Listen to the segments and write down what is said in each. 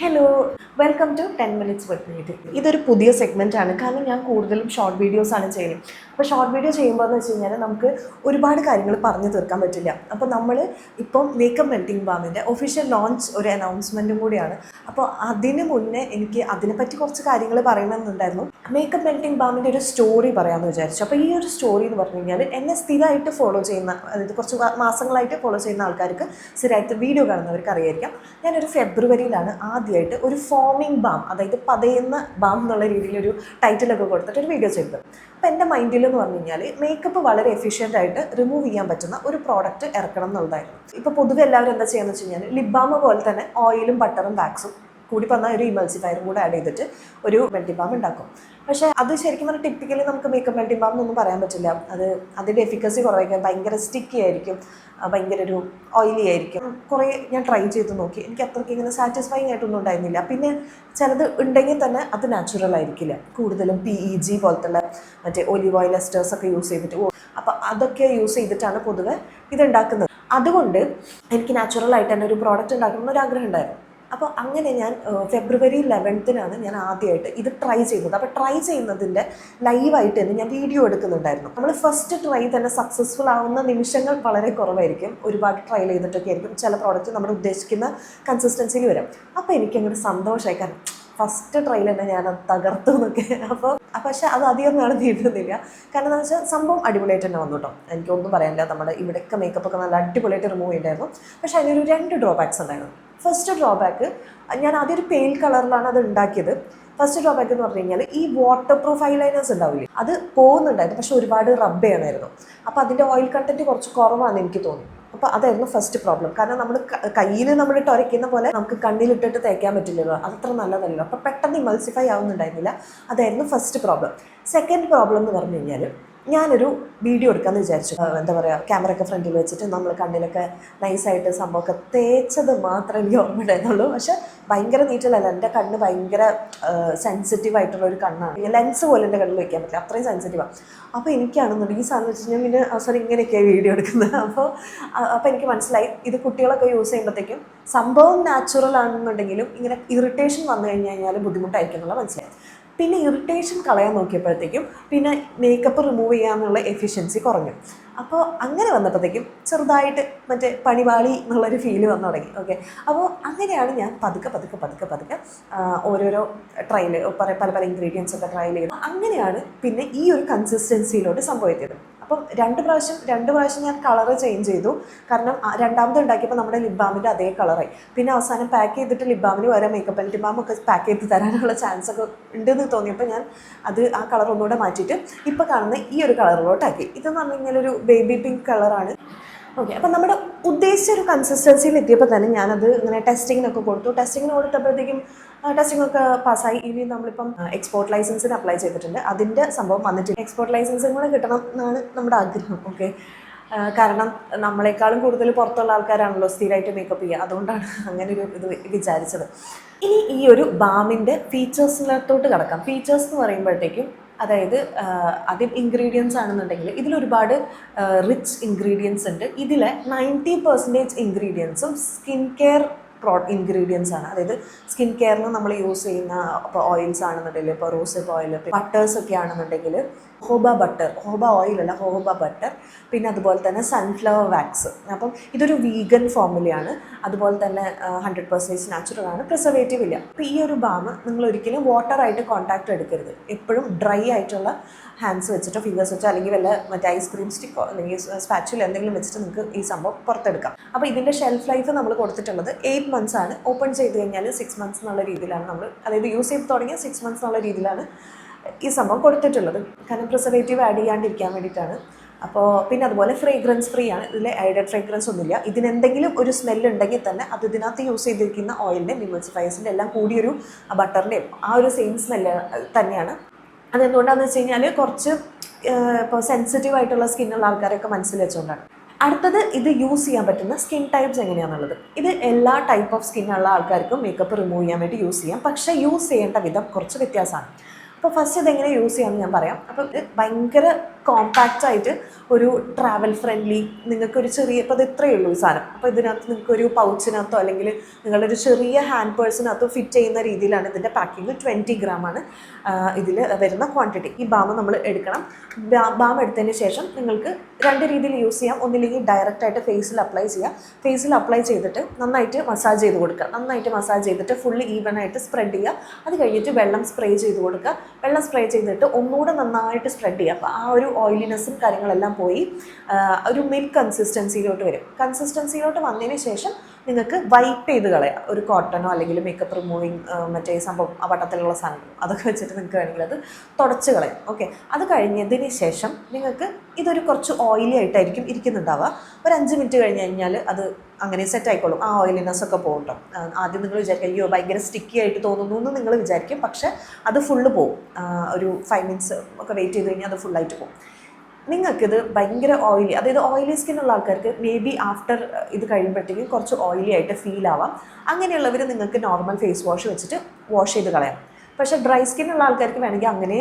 Hello, welcome to ten minutes with meet ഇതൊരു പുതിയ segment ആണ്. കാരണം ഞാൻ കൂടുതലും ഷോർട്ട് വീഡിയോസ് ആണ് ചെയ്യുന്നത്. അപ്പോൾ ഷോർട്ട് വീഡിയോ ചെയ്യുമ്പോൾ എന്ന് വെച്ച് കഴിഞ്ഞാൽ നമുക്ക് ഒരുപാട് കാര്യങ്ങൾ പറഞ്ഞു തീർക്കാൻ പറ്റില്ല. അപ്പോൾ നമ്മൾ ഇപ്പം മേക്കപ്പ് മെൽറ്റിംഗ് ബാമിന്റെ ഒഫീഷ്യൽ ലോഞ്ച് ഒരു അനൗൺസ്മെന്റും കൂടിയാണ്. അപ്പോൾ അതിന് മുന്നേ എനിക്ക് അതിനെപ്പറ്റി കുറച്ച് കാര്യങ്ങൾ പറയണമെന്നുണ്ടായിരുന്നു. മേക്കപ്പ് മെൽറ്റിംഗ് ബാമിന്റെ ഒരു സ്റ്റോറി പറയാമെന്ന് വിചാരിച്ചു. അപ്പോൾ ഈ ഒരു സ്റ്റോറി എന്ന് പറഞ്ഞു കഴിഞ്ഞാൽ എന്നെ സ്ഥിരമായിട്ട് ഫോളോ ചെയ്യുന്ന അതായത് കുറച്ച് മാസങ്ങളായിട്ട് ഫോളോ ചെയ്യുന്ന ആൾക്കാർക്ക് സ്ഥിരമായിട്ട് വീഡിയോ കാണുന്നവർക്ക് അറിയായിരിക്കാം. ഞാനൊരു ഫെബ്രുവരിയിലാണ് ആദ്യമായിട്ട് ഒരു ഫോമിംഗ് ബാം അതായത് പതയുന്ന ബാം എന്നുള്ള രീതിയിലൊരു ടൈറ്റിലൊക്കെ കൊടുത്തിട്ട് ഒരു വീഡിയോ ചെയ്തത് അപ്പോൾ എന്റെ മൈൻഡിൽ എന്ന് പറഞ്ഞു കഴിഞ്ഞാൽ മേക്കപ്പ് വളരെ എഫിഷ്യന്റ് ആയിട്ട് റിമൂവ് ചെയ്യാൻ പറ്റുന്ന ഒരു പ്രോഡക്റ്റ് ഇറക്കണം എന്നുള്ളതായിരുന്നു. ഇപ്പോൾ പൊതുവെ എല്ലാവരും എന്താ ചെയ്യുന്നത് വെച്ച് കഴിഞ്ഞാൽ ലിബാമ പോലെ തന്നെ ഓയിലും ബട്ടറും വാക്സും കൂടി പറഞ്ഞാൽ ഒരു ഇമൽസിഫയറും കൂടെ ആഡ് ചെയ്തിട്ട് ഒരു മെൽറ്റിംഗ് ബാം ഉണ്ടാക്കും. പക്ഷേ അത് ശരിക്കും പറഞ്ഞാൽ ടിപ്പിക്കലി നമുക്ക് മേക്കപ്പ് മെൽറ്റിംഗ് ബാം എന്നൊന്നും പറയാൻ പറ്റില്ല. അത് അതിന്റെ എഫിക്കസി കുറവായിരിക്കും ഭയങ്കര സ്റ്റിക്കി ആയിരിക്കും. ഭയങ്കര ഒരു ഓയിലി ആയിരിക്കും. കുറേ ഞാൻ ട്രൈ ചെയ്ത് നോക്കി. എനിക്ക് അത്രയ്ക്ക് ഇങ്ങനെ സാറ്റിസ്ഫൈങ് ആയിട്ടൊന്നും ഉണ്ടായിരുന്നില്ല. പിന്നെ ചിലത് ഉണ്ടെങ്കിൽ തന്നെ അത് നാച്ചുറൽ ആയിരിക്കില്ല. കൂടുതലും പി ഇ ജി പോലത്തുള്ള മറ്റേ ഒലിവ് ഓയിൽ എസ്റ്റേഴ്സ് ഒക്കെ യൂസ് ചെയ്തിട്ട്. അപ്പോൾ അതൊക്കെ യൂസ് ചെയ്തിട്ടാണ് പൊതുവെ ഇതുണ്ടാക്കുന്നത്. അതുകൊണ്ട് എനിക്ക് നാച്ചുറൽ ആയിട്ട് തന്നെ ഒരു പ്രോഡക്റ്റ് ഉണ്ടാക്കണം എന്നൊരു ആഗ്രഹം ഉണ്ടായിരുന്നു. അപ്പോൾ അങ്ങനെ ഞാൻ ഫെബ്രുവരി ലെവൻത്തിനാണ് ഞാൻ ആദ്യമായിട്ട് ഇത് ട്രൈ ചെയ്യുന്നത് അപ്പോൾ ട്രൈ ചെയ്യുന്നതിന്റെ ലൈവായിട്ട് തന്നെ ഞാൻ വീഡിയോ എടുക്കുന്നുണ്ടായിരുന്നു. നമ്മൾ ഫസ്റ്റ് ട്രൈ തന്നെ സക്സസ്ഫുൾ ആവുന്ന നിമിഷങ്ങൾ വളരെ കുറവായിരിക്കും. ഒരുപാട് ട്രൈ ചെയ്തിട്ടൊക്കെ ആയിരിക്കും. ചില പ്രോഡക്റ്റ് നമ്മൾ ഉദ്ദേശിക്കുന്ന കൺസിസ്റ്റൻസിയിൽ വരും. അപ്പോൾ എനിക്ക് അങ്ങോട്ട് സന്തോഷമായി കാരണം ഫസ്റ്റ് ട്രയൽ തന്നെ ഞാൻ തകർത്തു എന്നൊക്കെ. അപ്പോൾ പക്ഷെ അത് അധികം നാൾ നീട്ടുന്നില്ല കാരണം എന്താ വെച്ചാൽ സംഭവം അടിപൊളിയായിട്ട് തന്നെ വന്നു കേട്ടോ. എനിക്കൊന്നും പറയാനില്ല. നമ്മുടെ ഇവിടെയൊക്കെ മേക്കപ്പ് ഒക്കെ നല്ല അടിപൊളിയായിട്ട് റിമൂവ് ചെയ്തായിരുന്നു പക്ഷെ അതിനൊരു രണ്ട് ഡ്രോബാക്സ് ഉണ്ടായിരുന്നു. ഫസ്റ്റ് ഡ്രോബാക്ക് ഞാൻ ആദ്യം ഒരു പെയിൽ കളറിലാണ് അത് ഉണ്ടാക്കിയത്. ഫസ്റ്റ് ഡ്രോബാക്ക് എന്ന് പറഞ്ഞു കഴിഞ്ഞാൽ ഈ വാട്ടർ പ്രൂഫ് ഐലൈനേഴ്സ് ഉണ്ടാവില്ലേ? അത് പോകുന്നുണ്ടായിരുന്നു പക്ഷെ ഒരുപാട് റബ്ബ് ചെയ്യണമായിരുന്നു. അപ്പോൾ അതിന്റെ ഓയിൽ കണ്ടന്റ് കുറച്ച് കുറവാണെന്ന് എനിക്ക് തോന്നി. അപ്പോൾ അതായിരുന്നു ഫസ്റ്റ് പ്രോബ്ലം കാരണം നമ്മൾ കയ്യിൽ നമ്മൾ ടൊരയ്ക്കുന്ന പോലെ നമുക്ക് കണ്ണിലിട്ടിട്ട് തേക്കാൻ പറ്റില്ലല്ലോ അതത്ര നല്ലതല്ലോ അപ്പോൾ പെട്ടെന്ന് ഇമൾസിഫൈ ആവുന്നുണ്ടായിരുന്നില്ല. അതായിരുന്നു ഫസ്റ്റ് പ്രോബ്ലം സെക്കൻഡ് പ്രോബ്ലം എന്ന് പറഞ്ഞു കഴിഞ്ഞാൽ ഞാനൊരു വീഡിയോ എടുക്കാമെന്ന് വിചാരിച്ചു. എന്താ പറയുക ക്യാമറ ഒക്കെ ഫ്രണ്ടിൽ വെച്ചിട്ട് നമ്മൾ കണ്ണിലൊക്കെ നൈസായിട്ട് സംഭവമൊക്കെ തേച്ചത് മാത്രമേ എനിക്ക് ഓർമ്മയുണ്ടായിരുന്നുള്ളൂ. പക്ഷെ ഭയങ്കര നീറ്റലല്ല എന്റെ കണ്ണ് ഭയങ്കര സെൻസിറ്റീവ് ആയിട്ടുള്ള ഒരു കണ്ണാണ്. ലെൻസ് പോലെ എന്റെ കണ്ണിൽ വയ്ക്കാൻ പറ്റില്ല. അത്രയും സെൻസിറ്റീവാണ് അപ്പോൾ എനിക്കാണെന്നുണ്ടെങ്കിൽ ഈ സാധനം വെച്ച് കഴിഞ്ഞാൽ പിന്നെ അവസരം ഇങ്ങനെയൊക്കെയാണ് വീഡിയോ എടുക്കുന്നത്. അപ്പോൾ അപ്പോൾ എനിക്ക് മനസ്സിലായി. ഇത് കുട്ടികളൊക്കെ യൂസ് ചെയ്യുമ്പോഴത്തേക്കും സംഭവം നാച്ചുറൽ ആണെന്നുണ്ടെങ്കിലും ഇങ്ങനെ ഇറിറ്റേഷൻ വന്നു കഴിഞ്ഞു കഴിഞ്ഞാൽ ബുദ്ധിമുട്ടായിരിക്കും എന്നുള്ള മനസ്സിലായി. പിന്നെ ഇറിറ്റേഷൻ കളയാൻ നോക്കിയപ്പോഴത്തേക്കും പിന്നെ മേക്കപ്പ് റിമൂവ് ചെയ്യാനുള്ള എഫിഷ്യൻസി കുറഞ്ഞു. അപ്പോൾ അങ്ങനെ വന്നപ്പോഴത്തേക്കും ചെറുതായിട്ട് മറ്റേ പണിപാളി എന്നുള്ളൊരു ഫീൽ വന്നു തുടങ്ങി. ഓക്കെ അപ്പോൾ അങ്ങനെയാണ് ഞാൻ പതുക്കെ പതുക്കെ പതുക്കെ പതുക്കെ ഓരോരോ ട്രയൽ പല പല ഇൻഗ്രീഡിയൻസ് ഒക്കെ ട്രയൽ ചെയ്തു. അങ്ങനെയാണ് പിന്നെ ഈ ഒരു കൺസിസ്റ്റൻസിയിലോട്ട് സംഭവിച്ചത്. അപ്പം രണ്ട് പ്രാവശ്യം രണ്ട് പ്രാവശ്യം ഞാൻ കളറ് ചേഞ്ച് ചെയ്തു. കാരണം രണ്ടാമത് ഉണ്ടാക്കിയപ്പോൾ നമ്മുടെ ലിപ് ബാമിന്റെ അതേ കളറായി പിന്നെ അവസാനം പാക്ക് ചെയ്തിട്ട് ലിപ് ബാമിന് വരെ മേക്കപ്പ് ആൻഡ് ബാം ഒക്കെ പാക്ക് ചെയ്ത് തരാനുള്ള ചാൻസ് ഒക്കെ ഉണ്ടെന്ന് തോന്നിയപ്പോൾ ഞാൻ അത് ആ കളർ ഒന്നുകൂടെ മാറ്റിയിട്ട് ഇപ്പോൾ കാണുന്ന ഈ ഒരു കളറിലോട്ടാക്കി ഇതെന്ന് പറഞ്ഞു കഴിഞ്ഞാൽ ഒരു ബേബി പിങ്ക് കളറാണ് ഓക്കെ അപ്പം നമ്മുടെ ഉദ്ദേശിച്ച ഒരു കൺസിസ്റ്റൻസിയിൽ എത്തിയപ്പോൾ തന്നെ ഞാനത് ഇങ്ങനെ ടെസ്റ്റിങ്ങിനൊക്കെ കൊടുത്തു. ടെസ്റ്റിങ്ങിന് കൊടുത്തപ്പോഴത്തേക്കും ടെസ്റ്റിംഗ് ഒക്കെ പാസ്സായി ഇനി നമ്മളിപ്പം എക്സ്പോർട്ട് ലൈസൻസിന് അപ്ലൈ ചെയ്തിട്ടുണ്ട്. അതിന്റെ സംഭവം വന്നിട്ടുണ്ട് എക്സ്പോർട്ട് ലൈസൻസും കൂടെ കിട്ടണം എന്നാണ് നമ്മുടെ ആഗ്രഹം. ഓക്കെ കാരണം നമ്മളെക്കാളും കൂടുതൽ പുറത്തുള്ള ആൾക്കാരാണല്ലോ സ്ഥിരമായിട്ട് മേക്കപ്പ് ചെയ്യുക. അതുകൊണ്ടാണ് അങ്ങനെ ഒരു ഇത് വിചാരിച്ചത്. ഇനി ഈ ഒരു ബാമിന്റെ ഫീച്ചേഴ്സിനകത്തോട്ട് കിടക്കാം. ഫീച്ചേഴ്സ് എന്ന് പറയുമ്പോഴത്തേക്കും അതായത് ആദ്യം ഇൻഗ്രീഡിയൻസ് ആണെന്നുണ്ടെങ്കിൽ ഇതിലൊരുപാട് റിച്ച് ഇൻഗ്രീഡിയൻസ് ഉണ്ട്. ഇതിലെ നയന്റി പെർസെന്റേജ് ഇൻഗ്രീഡിയൻസും സ്കിൻ കെയർ പ്രോ ഇൻഗ്രീഡിയൻസ് ആണ്. അതായത് സ്കിൻ കെയറിന് നമ്മൾ യൂസ് ചെയ്യുന്ന ഇപ്പോൾ ഓയിൽസ് ആണെന്നുണ്ടെങ്കിൽ ഇപ്പോൾ റോസ് ഓയിൽ ബട്ടേഴ്സ് ഒക്കെ ആണെന്നുണ്ടെങ്കിൽ ഹോബ ബട്ടർ ഹോബ ഓയിലല്ല ഹോബ ബട്ടർ പിന്നെ അതുപോലെ തന്നെ സൺഫ്ലവർ വാക്സ് അപ്പം ഇതൊരു വീഗൻ ഫോർമുലയാണ് അതുപോലെ തന്നെ ഹൺഡ്രഡ് പെർസെന്റേജ് നാച്ചുറൽ ആണ് പ്രിസർവേറ്റീവ് ഇല്ല. അപ്പോൾ ഈ ഒരു ബാം നിങ്ങൾ ഒരിക്കലും വാട്ടറായിട്ട് കോൺടാക്റ്റ് എടുക്കരുത്. എപ്പോഴും ഡ്രൈ ആയിട്ടുള്ള ഹാൻഡ്സ് വെച്ചിട്ടോ ഫിംഗേഴ്സ് വെച്ചോ അല്ലെങ്കിൽ വല്ല മറ്റേ ഐസ്ക്രീം സ്റ്റിക്കോ അല്ലെങ്കിൽ സ്പാച്ചുലോ എന്തെങ്കിലും വെച്ചിട്ട് നിങ്ങൾക്ക് ഈ സംഭവം പുറത്തെടുക്കാം. അപ്പോൾ ഇതിന്റെ ഷെൽഫ് ലൈഫ് നമ്മൾ കൊടുത്തിട്ടുള്ളത് എയ്റ്റ് മന്ത്സ് ആണ്. ഓപ്പൺ ചെയ്ത് കഴിഞ്ഞാൽ സിക്സ് മന്ത്സ് എന്നുള്ള രീതിയിലാണ് നമ്മൾ അതായത് യൂസ് ചെയ്ത് തുടങ്ങിയ സിക്സ് മന്ത്സ് എന്നുള്ള രീതിയിലാണ് ഈ സംഭവം കൊടുത്തിട്ടുള്ളത്. കാരണം പ്രിസർവേറ്റീവ് ആഡ് ചെയ്യാണ്ടിരിക്കാൻ വേണ്ടിയിട്ടാണ്. അപ്പോൾ പിന്നെ അതുപോലെ ഫ്രേഗ്രൻസ് ഫ്രീ ആണ്. ഇതിൽ ആഡഡ് ഫ്രേഗ്രൻസ് ഒന്നുമില്ല. ഇതിനെന്തെങ്കിലും ഒരു സ്മെല്ല് ഉണ്ടെങ്കിൽ തന്നെ അത് ഇതിനകത്ത് യൂസ് ചെയ്തിരിക്കുന്ന ഓയിലിന്റെ നിമൽസിഫയേഴ്സിന്റെ എല്ലാം കൂടിയൊരു ബട്ടറിന്റെയും ആ ഒരു സെയിം സ്മെല്ല് തന്നെയാണ്. അതെന്തുകൊണ്ടാണെന്ന് വെച്ച് കഴിഞ്ഞാൽ കുറച്ച് ഇപ്പോൾ സെൻസിറ്റീവ് ആയിട്ടുള്ള സ്കിന്നുള്ള ആൾക്കാരൊക്കെ മനസ്സിൽ വെച്ചുകൊണ്ടാണ് അടുത്തത് ഇത് യൂസ് ചെയ്യാൻ പറ്റുന്ന സ്കിൻ ടൈപ്സ് എങ്ങനെയാണെന്നുള്ളത് ഇത് എല്ലാ ടൈപ്പ് ഓഫ് സ്കിന്നുള്ള ആൾക്കാർക്കും മേക്കപ്പ് റിമൂവ് ചെയ്യാൻ വേണ്ടി യൂസ് ചെയ്യാം. പക്ഷേ യൂസ് ചെയ്യേണ്ട വിധം കുറച്ച് വ്യത്യാസമാണ്. അപ്പോൾ ഫസ്റ്റ് ഇതെങ്ങനെ യൂസ് ചെയ്യാമെന്ന് ഞാൻ പറയാം. അപ്പോൾ ഇത് ഭയങ്കര കോമ്പാക്റ്റ് ആയിട്ട് ഒരു ട്രാവൽ ഫ്രണ്ട്ലി നിങ്ങൾക്കൊരു ചെറിയ ഇപ്പോൾ അത് ഇത്രയേ ഉള്ളൂ സാധനം. അപ്പോൾ ഇതിനകത്ത് നിങ്ങൾക്കൊരു പൗച്ചിനകത്തോ അല്ലെങ്കിൽ നിങ്ങളുടെ ഒരു ചെറിയ ഹാൻഡ് പേഴ്സിനകത്തോ ഫിറ്റ് ചെയ്യുന്ന രീതിയിലാണ് ഇതിന്റെ പാക്കിംഗ് ട്വന്റി ആണ് ഇതിൽ വരുന്ന ക്വാണ്ടിറ്റി ഈ ബാം നമ്മൾ എടുക്കണം. ബാം എടുത്തതിന് ശേഷം നിങ്ങൾക്ക് രണ്ട് രീതിയിൽ യൂസ് ചെയ്യാം. ഒന്നില്ലെങ്കിൽ ഡയറക്റ്റായിട്ട് ഫേസിൽ അപ്ലൈ ചെയ്യാം. ഫേസിൽ അപ്ലൈ ചെയ്തിട്ട് നന്നായിട്ട് മസാജ് ചെയ്ത് കൊടുക്കുക. നന്നായിട്ട് മസാജ് ചെയ്തിട്ട് ഫുള്ള് ഈവൻ ആയിട്ട് സ്പ്രെഡ് ചെയ്യുക. അത് കഴിഞ്ഞിട്ട് വെള്ളം സ്പ്രേ ചെയ്ത് കൊടുക്കുക. വെള്ളം സ്പ്രേ ചെയ്തിട്ട് ഒന്നുകൂടെ നന്നായിട്ട് സ്പ്രെഡ് ചെയ്യുക. അപ്പോൾ ആ ഒരു ഓയിലിനെസ്സും കാര്യങ്ങളെല്ലാം പോയി ഒരു മിൽക്ക് കൺസിസ്റ്റൻസിയിലോട്ട് വരും. കൺസിസ്റ്റൻസിയിലോട്ട് വന്നതിന് ശേഷം നിങ്ങൾക്ക് വൈപ്പ് ചെയ്ത് കളയാം. ഒരു കോട്ടനോ അല്ലെങ്കിൽ മേക്കപ്പ് റിമൂവിങ് മറ്റേ സംഭവം ആ വട്ടത്തിലുള്ള സാധനം അതൊക്കെ വെച്ചിട്ട് നിങ്ങൾക്ക് വേണമെങ്കിൽ അത് തുടച്ച് കളയാം. ഓക്കെ അത് കഴിഞ്ഞതിന് ശേഷം നിങ്ങൾക്ക് ഇതൊരു കുറച്ച് ഓയിലി ആയിട്ടായിരിക്കും ഇരിക്കുന്നുണ്ടാവുക. ഒരു അഞ്ച് മിനിറ്റ് കഴിഞ്ഞ് കഴിഞ്ഞാൽ അത് അങ്ങനെ സെറ്റ് ആയിക്കോളും. ആ ഓയിലിനെസ് ഒക്കെ പോകും ട്ടോ. ആദ്യം നിങ്ങൾ വിചാരിക്കും അയ്യോ ഭയങ്കര സ്റ്റിക്കി ആയിട്ട് തോന്നുന്നു എന്ന് നിങ്ങൾ വിചാരിക്കും. പക്ഷേ അത് ഫുള്ള് പോകും ഒരു ഫൈവ് മിനിറ്റ്സ് ഒക്കെ വെയിറ്റ് ചെയ്ത് കഴിഞ്ഞാൽ അത് ഫുള്ളായിട്ട് പോകും നിങ്ങൾക്കിത് ഭയങ്കര ഓയിലി അതായത് ഓയിലി സ്കിന്നുള്ള ആൾക്കാർക്ക് മേ ബി ആഫ്റ്റർ ഇത് കഴിയുമ്പോഴത്തേക്കും കുറച്ച് ഓയിലി ആയിട്ട് ഫീൽ ആവാം. അങ്ങനെയുള്ളവർ നിങ്ങൾക്ക് നോർമൽ ഫേസ് വാഷ് വെച്ചിട്ട് വാഷ് ചെയ്ത് കളയാം. പക്ഷേ ഡ്രൈ സ്കിന്നുള്ള ആൾക്കാർക്ക് വേണമെങ്കിൽ അങ്ങനെ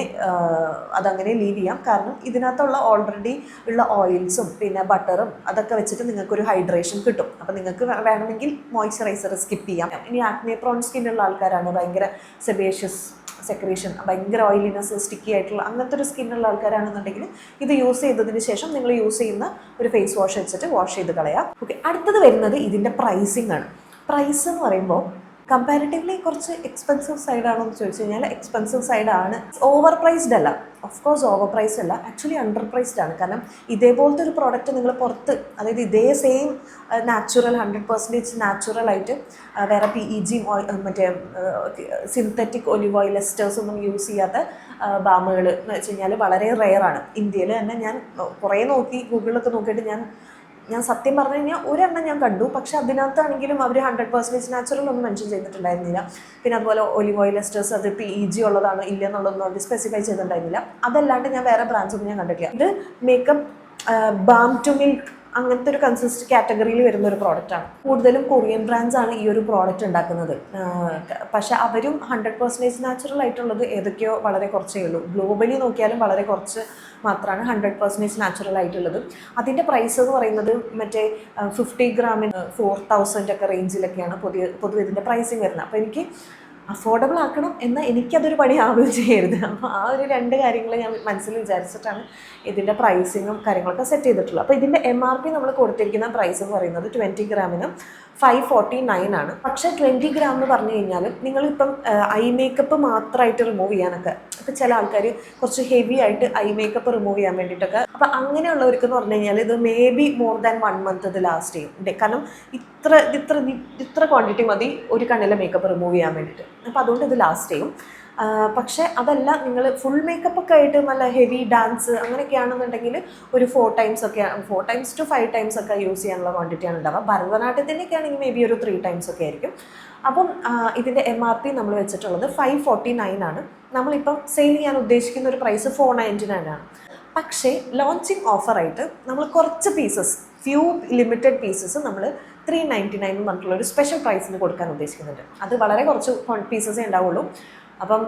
അതങ്ങനെ ലീവ് ചെയ്യാം. കാരണം ഇതിനകത്തുള്ള ഓൾറെഡി ഉള്ള ഓയിൽസും പിന്നെ ബട്ടറും അതൊക്കെ വെച്ചിട്ട് നിങ്ങൾക്കൊരു ഹൈഡ്രേഷൻ കിട്ടും. അപ്പോൾ നിങ്ങൾക്ക് വേണമെങ്കിൽ മോയ്സ്ചറൈസർ സ്കിപ്പ് ചെയ്യാം. ഇനി ആക്നെ പ്രോൺ സ്കിന്നുള്ള ആൾക്കാരാണ് ഭയങ്കര സെബേഷ്യസ് സെക്രീഷൻ ഭയങ്കര ഓയിലിനെസ് സ്റ്റിക്കി ആയിട്ടുള്ള അങ്ങനത്തെ ഒരു സ്കിന്നുള്ള ആൾക്കാരാണെന്നുണ്ടെങ്കിൽ ഇത് യൂസ് ചെയ്തതിന് ശേഷം നിങ്ങൾ യൂസ് ചെയ്യുന്ന ഒരു ഫേസ് വാഷ് വെച്ചിട്ട് വാഷ് ചെയ്ത് കളയാം. ഓക്കെ അടുത്തത് വരുന്നത് ഇതിന്റെ പ്രൈസിംഗ് ആണ്. പ്രൈസ് എന്ന് പറയുമ്പോൾ കമ്പാരിറ്റീവ്ലി കുറച്ച് എക്സ്പെൻസീവ് സൈഡാണോ എന്ന് ചോദിച്ചു കഴിഞ്ഞാൽ എക്സ്പെൻസീവ് സൈഡാണ് ഓവർ പ്രൈസ്ഡ് അല്ല. ഓഫ് കോഴ്സ് ഓവർ പ്രൈസ്ഡ് അല്ല. ആക്ച്വലി അണ്ടർ പ്രൈസ്ഡ് ആണ്. കാരണം ഇതേപോലത്തെ ഒരു പ്രോഡക്റ്റ് നിങ്ങൾ പുറത്ത് അതായത് ഇതേ same natural hundred percentage natural ആയിട്ട് വേറെ പി ഇ ജിയും മറ്റേ സിന്തറ്റിക് ഒലിവ് ഓയിൽ എസ്റ്റേഴ്സ് ഒന്നും യൂസ് ചെയ്യാത്ത ബാമുകൾ എന്ന് വെച്ച് കഴിഞ്ഞാൽ വളരെ റെയർ ആണ്. ഇന്ത്യയിൽ തന്നെ ഞാൻ കുറേ നോക്കി ഗൂഗിളിലൊക്കെ നോക്കിയിട്ട് ഞാൻ ഞാൻ സത്യം പറഞ്ഞു കഴിഞ്ഞാൽ ഒരെണ്ണം ഞാൻ കണ്ടു. പക്ഷെ അതിനകത്താണെങ്കിലും അവർ ഹൺഡ്രഡ് പെർസെന്റേജ് നാച്ചുറൽ ഒന്നും മെൻഷൻ ചെയ്തിട്ടുണ്ടായിരുന്നില്ല. പിന്നെ അതുപോലെ ഒലിവ് ഓയിൽ എസ്റ്റേഴ്സ് അത് പി ഇ ജി ഉള്ളതാണ് ഇല്ല എന്നുള്ളതൊന്നും അവർ സ്പെസിഫൈ ചെയ്തിട്ടുണ്ടായിരുന്നില്ല. അതല്ലാണ്ട് ഞാൻ വേറെ ബ്രാൻഡ്സ് ഒന്നും ഞാൻ കണ്ടിട്ടില്ല. ഇത് മേക്കപ്പ് ബാം ടു മിൽക്ക് അങ്ങനത്തെ ഒരു കൺസിസ്റ്റ് കാറ്റഗറിയിൽ വരുന്ന ഒരു പ്രോഡക്റ്റാണ് കൂടുതലും കൊറിയൻ ബ്രാൻഡ്സ് ആണ് ഈ ഒരു പ്രോഡക്റ്റ് ഉണ്ടാക്കുന്നത്. പക്ഷെ അവരും ഹൺഡ്രഡ് പെർസെന്റേജ് നാച്ചുറൽ ആയിട്ടുള്ളത് ഏതൊക്കെയോ വളരെ കുറച്ചേ ഉള്ളൂ. ഗ്ലോബലി നോക്കിയാലും വളരെ കുറച്ച് മാത്രമാണ് ഹൺഡ്രഡ് പെർസെന്റേജ് നാച്ചുറൽ ആയിട്ടുള്ളത്. അതിന്റെ പ്രൈസ് എന്ന് പറയുന്നത് മറ്റേ ഫിഫ്റ്റി ഗ്രാമിന് ഫോർ തൗസൻഡ് ഒക്കെ റേഞ്ചിലൊക്കെയാണ് പൊതുവെ പൊതുവെ ഇതിന്റെ പ്രൈസിങ് വരുന്നത്. അപ്പോൾ എനിക്ക് അഫോർഡബിൾ ആക്കണം എന്നാൽ എനിക്കതൊരു പണി ആവുകയും ചെയ്യരുത്. അപ്പോൾ ആ ഒരു രണ്ട് കാര്യങ്ങൾ ഞാൻ മനസ്സിൽ വിചാരിച്ചിട്ടാണ് ഇതിന്റെ പ്രൈസിങ്ങും കാര്യങ്ങളൊക്കെ സെറ്റ് ചെയ്തിട്ടുള്ളത്. അപ്പോൾ ഇതിന്റെ എം ആർ പി നമ്മൾ കൊടുത്തിരിക്കുന്ന പ്രൈസ് എന്ന് പറയുന്നത് ട്വന്റി ഗ്രാമിന് ഫൈവ് ഫോർട്ടി നയൻ ആണ്. പക്ഷേ ട്വന്റി ഗ്രാം എന്ന് പറഞ്ഞു കഴിഞ്ഞാൽ നിങ്ങളിപ്പം ഐ മേക്കപ്പ് മാത്രമായിട്ട് റിമൂവ് ചെയ്യാനൊക്കെ ഇപ്പം ചില ആൾക്കാർ കുറച്ച് ഹെവി ആയിട്ട് ഐ മേക്കപ്പ് റിമൂവ് ചെയ്യാൻ വേണ്ടിയിട്ടൊക്കെ അപ്പം അങ്ങനെയുള്ളവർക്ക് എന്ന് പറഞ്ഞു കഴിഞ്ഞാൽ ഇത് may be more than one month ഇത് ലാസ്റ്റ് ചെയ്യും. കാരണം ഇത്ര ഇത്ര ഇത്ര ക്വാണ്ടിറ്റി മതി ഒരു കണ്ണിലെ മേക്കപ്പ് റിമൂവ് ചെയ്യാൻ വേണ്ടിയിട്ട്. അപ്പോൾ അതുകൊണ്ട് ഇത് ലാസ്റ്റ് ചെയ്യും. പക്ഷേ അതല്ല നിങ്ങൾ ഫുൾ മേക്കപ്പ് ഒക്കെ ആയിട്ട് നല്ല ഹെവി ഡാൻസ് അങ്ങനെയൊക്കെയാണെന്നുണ്ടെങ്കിൽ ഒരു ഫോർ ടൈംസ് ഒക്കെ four times to five times ഒക്കെ യൂസ് ചെയ്യാനുള്ള ക്വാണ്ടിറ്റിയാണ് ഉണ്ടാവുക. ഭരതനാട്യത്തിന്റെയൊക്കെ ആണെങ്കിൽ മേ ബി ഒരു ത്രീ ടൈംസ് ഒക്കെ ആയിരിക്കും. അപ്പം ഇതിന്റെ എം ആർ പി നമ്മൾ വെച്ചിട്ടുള്ളത് ഫൈവ് ഫോർട്ടി നയൻ ആണ്. നമ്മളിപ്പം സെയിൽ ചെയ്യാൻ ഉദ്ദേശിക്കുന്ന ഒരു പ്രൈസ് ഫോർ നയന്റി നയൻ ആണ്. പക്ഷേ ലോഞ്ചിങ് ഓഫറായിട്ട് നമ്മൾ കുറച്ച് പീസസ് ഫ്യൂ ലിമിറ്റഡ് പീസസ് നമ്മൾ ത്രീ നയന്റി നയൻ എന്ന് പറഞ്ഞിട്ടുള്ള ഒരു സ്പെഷ്യൽ പ്രൈസിന് കൊടുക്കാൻ ഉദ്ദേശിക്കുന്നുണ്ട്. അത് വളരെ കുറച്ച് പീസസേ ഉണ്ടാവുള്ളൂ. അപ്പം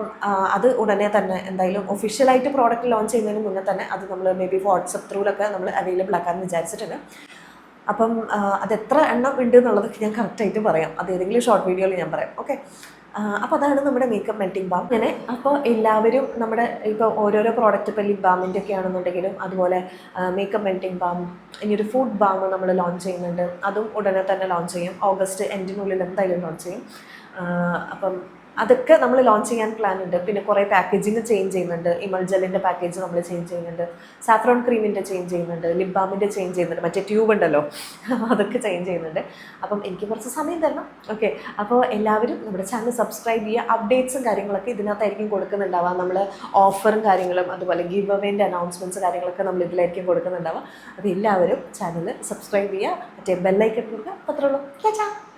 അത് ഉടനെ തന്നെ എന്തായാലും ഒഫീഷ്യലായിട്ട് പ്രോഡക്റ്റ് ലോഞ്ച് ചെയ്യുന്നതിന് മുന്നേ തന്നെ അത് നമ്മൾ മേ ബി വാട്സപ്പ് ത്രൂലൊക്കെ നമ്മൾ അവൈലബിൾ ആക്കാമെന്ന് വിചാരിച്ചിട്ടുണ്ട്. അപ്പം അത് എത്ര എണ്ണം ഉണ്ട് എന്നുള്ളതൊക്കെ ഞാൻ കറക്റ്റായിട്ട് പറയാം. അത് ഏതെങ്കിലും ഷോർട്ട് വീഡിയോയിൽ ഞാൻ പറയാം. ഓക്കെ അപ്പോൾ അതാണ് നമ്മുടെ മേക്കപ്പ് മെൽറ്റിംഗ് ബാം അങ്ങനെ അപ്പോൾ എല്ലാവരും നമ്മുടെ ഇപ്പോൾ ഓരോരോ പ്രോഡക്റ്റ് ഇപ്പോൾ ലിപ് ബാമിന്റെ ഒക്കെ ആണെന്നുണ്ടെങ്കിലും അതുപോലെ മേക്കപ്പ് മെൽറ്റിംഗ് ബാം ഇനി ഒരു ഫുഡ് ബാം നമ്മൾ ലോഞ്ച് ചെയ്യുന്നുണ്ട്. അതും ഉടനെ തന്നെ ലോഞ്ച് ചെയ്യും. ഓഗസ്റ്റ് എൻഡിനുള്ളിൽ എന്തായാലും ലോഞ്ച് ചെയ്യും. അപ്പം അതൊക്കെ നമ്മൾ ലോഞ്ച് ചെയ്യാൻ പ്ലാൻ ഉണ്ട്. പിന്നെ കുറേ പാക്കേജിങ് ചേഞ്ച് ചെയ്യുന്നുണ്ട്. ഇമൾജലിന്റെ പാക്കേജ് നമ്മൾ ചേഞ്ച് ചെയ്യുന്നുണ്ട്. സാഫ്രോൺ ക്രീമിന്റെ ചേഞ്ച് ചെയ്യുന്നുണ്ട്. ലിപ് ചേഞ്ച് ചെയ്യുന്നുണ്ട്. മറ്റേ ട്യൂബ് ഉണ്ടല്ലോ. അതൊക്കെ ചേഞ്ച് ചെയ്യുന്നുണ്ട്. അപ്പം എനിക്ക് കുറച്ച് സമയം തരണം. ഓക്കെ അപ്പോൾ എല്ലാവരും നമ്മുടെ ചാനൽ സബ്സ്ക്രൈബ് ചെയ്യുക. അപ്ഡേറ്റ്സും കാര്യങ്ങളൊക്കെ ഇതിനകത്തായിരിക്കും കൊടുക്കുന്നുണ്ടാവുക. നമ്മൾ ഓഫറും കാര്യങ്ങളും അതുപോലെ ഗീവ് അവേന്റെ അനൗൺസ്മെന്റ്സ് കാര്യങ്ങളൊക്കെ നമ്മൾ ഇതിലായിരിക്കും കൊടുക്കുന്നുണ്ടാവുക. അപ്പോൾ എല്ലാവരും ചാനൽ സബ്സ്ക്രൈബ് ചെയ്യുക. മറ്റേ ബെല്ലൈക്കൺ കൊടുക്കുക. അത്രയുള്ളൂ ചാ